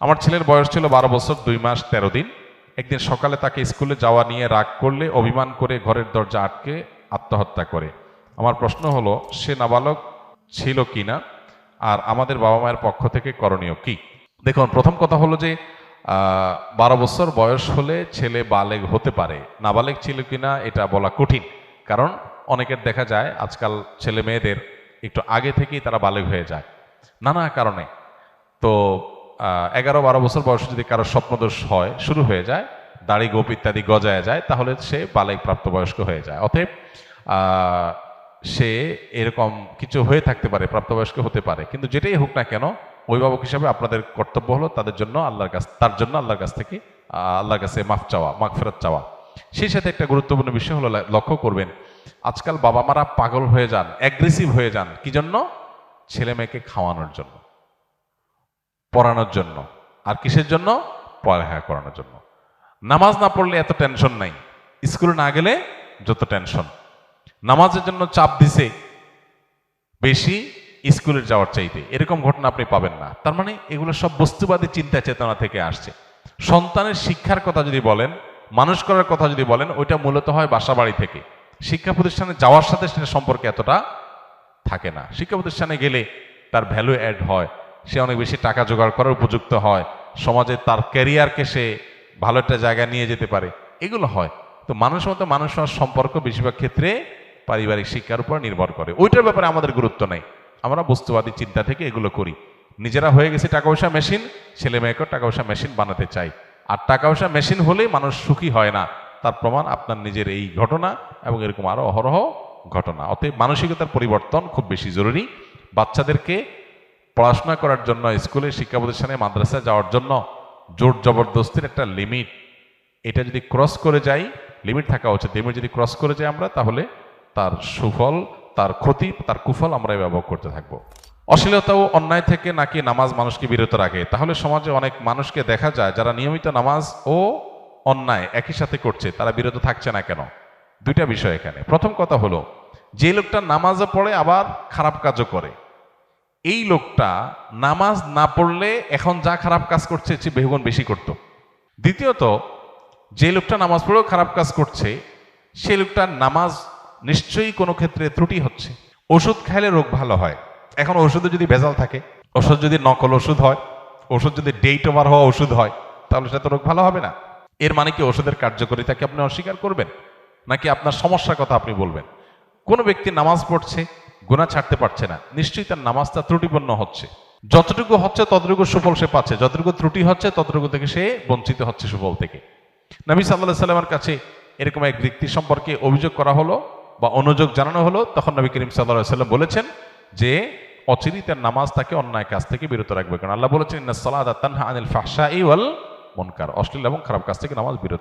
আমার ছেলের বয়স ছিল বারো বছর, দুই মাস, তেরো দিন। একদিন সকালে তাকে স্কুলে যাওয়া নিয়ে রাগ করলে, অভিমান করে ঘরের দরজা আটকে আত্মহত্যা করে। আমার প্রশ্ন হলো, সে নাবালক ছিল কিনা? আর আমাদের বাবা মায়ের পক্ষ থেকে করণীয় কি? দেখুন, প্রথম কথা হলো যে বারো বছর বয়স হলে ছেলে বালেগ হতে পারে। নাবালেগ ছিল কিনা এটা বলা কঠিন। কারণ অনেকের দেখা যায়, আজকাল ছেলে মেয়েদের একটু আগে থেকেই তারা বালেগ হয়ে যায়। নানা কারণে। তো এগারো বারো বছর বয়সে যদি কারও স্বপ্নদোষ হয়, শুরু হয়ে যায়, দাড়ি গোপ ইত্যাদি গজায় যায়, তাহলে সে বালেক প্রাপ্তবয়স্ক হয়ে যায়। অতএব সে এরকম কিছু হয়ে থাকতে পারে, প্রাপ্তবয়স্ক হতে পারে। কিন্তু যেটাই হোক না কেন, অভিভাবক হিসাবে আপনাদের কর্তব্য হলো তাদের জন্য আল্লাহর কাছ, তার জন্য আল্লাহর কাছ থেকে আল্লাহর কাছে মাফ চাওয়া, মাফ ফেরত চাওয়া। সেই সাথে একটা গুরুত্বপূর্ণ বিষয় হলো লক্ষ্য করবেন, আজকাল বাবা মারা পাগল হয়ে যান অ্যাগ্রেসিভ হয়ে যান। কি জন্য? ছেলে মেয়েকে খাওয়ানোর জন্য। পড়ানোর জন্য। আর কিসের জন্য? পড়ালেখা করানোর জন্য। নামাজ না পড়লে এত টেনশন নাই। স্কুলে না গেলে যত টেনশন নামাজের জন্য চাপ দিছে বেশি স্কুলের যাওয়ার চাইতে। এরকম ঘটনা আপনি পাবেন না। তার মানে এগুলো সব বস্তুবাদী চিন্তা চেতনা থেকে আসছে। সন্তানের শিক্ষার কথা যদি বলেন, মানুষ করার কথা যদি বলেন, ওইটা মূলত হয় বাসা বাড়ি থেকে। শিক্ষা প্রতিষ্ঠানে যাওয়ার সাথে সেটা সম্পর্কে এতটা থাকে না। শিক্ষা প্রতিষ্ঠানে গেলে তার ভ্যালু অ্যাড হয়। সে অনেক বেশি টাকা জোগাড় করার উপযুক্ত হয়। সমাজে তার ক্যারিয়ারকে সে ভালো একটা জায়গায় নিয়ে যেতে পারে। এগুলো হয়। তো মানুষের মতো মানুষ সম্পর্ক বেশিরভাগ ক্ষেত্রে পারিবারিক শিক্ষার উপর নির্ভর করে। ওইটার ব্যাপারে আমাদের গুরুত্ব নেই। আমরা বস্তুবাদী চিন্তা থেকে এগুলো করি। নিজেরা হয়ে গেছে টাকা পয়সা মেশিন, ছেলে মেয়েকেও টাকা পয়সা মেশিন বানাতে চাই। আর টাকা পয়সা মেশিন হলেই মানুষ সুখী হয় না। তার প্রমাণ আপনার নিজের এই ঘটনা এবং এরকম আরও অহরহ ঘটনা। অতএব মানসিকতার পরিবর্তন খুব বেশি জরুরি। বাচ্চাদেরকে পড়াশোনা করার জন্য স্কুলে শিক্ষা প্রতিষ্ঠানে, মাদ্রাসায় যাওয়ার জন্য জোর জবরদস্তির একটা লিমিট। এটা যদি ক্রস করে যাই, লিমিট থাকা উচিত। লিমিট যদি ক্রস করে যাই আমরা, তাহলে তার সুফল, তার ক্ষতি, তার কুফল আমরা ব্যবহার করতে থাকব। অশ্লীলতা ও অন্যায় থেকে নাকি নামাজ মানুষকে বিরত রাখে? তাহলে সমাজে অনেক মানুষকে দেখা যায় যারা নিয়মিত নামাজ ও অন্যায় একই সাথে করছে। তারা বিরত থাকছে না কেন? দুইটা বিষয় এখানে। প্রথম কথা হলো, যে লোকটা নামাজও পড়ে আবার খারাপ কাজও করে। এই লোকটা নামাজ না পড়লে এখন যা খারাপ কাজ করছে, সে বহুগুণ বেশি করত। দ্বিতীয়ত, যে লোকটা নামাজ পড়েও খারাপ কাজ করছে, সে লোকটার নামাজ নিশ্চয়ই কোনো ক্ষেত্রে ত্রুটি হচ্ছে। ওষুধ খাইলে রোগ ভালো হয়। এখন ওষুধে যদি ভেজাল থাকে, ওষুধ যদি নকল ওষুধ হয়, ওষুধ যদি ডেট ওভার হওয়া ওষুধ হয়, তাহলে সেটা তো রোগ ভালো হবে না। এর মানে কি ওষুধের কার্যকারিতাকে আপনি অস্বীকার করবেন? নাকি আপনার সমস্যার কথা আপনি বলবেন? কোনো ব্যক্তি নামাজ পড়ছে গুণা ছাড়তে পারছে না। নিশ্চয়ই তার নামাজটা ত্রুটিপূর্ণ হচ্ছে। যতটুকু হচ্ছে, ততটুকু সুফল সে পাচ্ছে। যতটুকু ত্রুটি হচ্ছে, ততটুকু থেকে সে বঞ্চিত হচ্ছে সুফল থেকে। নবী সাল্লাহ সাল্লামের কাছে এরকম এক ব্যক্তি সম্পর্কে অভিযোগ করা হলো বা অনুযোগ জানানো হলো, তখন নবী করিম সাল্লাহ সাল্লাম বলেছেন যে অচিরি তার নামাজ তাকে অন্যায় কাজ থেকে বিরত রাখবে। কারণ আল্লাহ বলেছেন ইন্না সালাত তানহা আনিল ফাহশা ওয়াল মুনকার। অশ্লীল এবং খারাপ কাজ থেকে নামাজ বিরত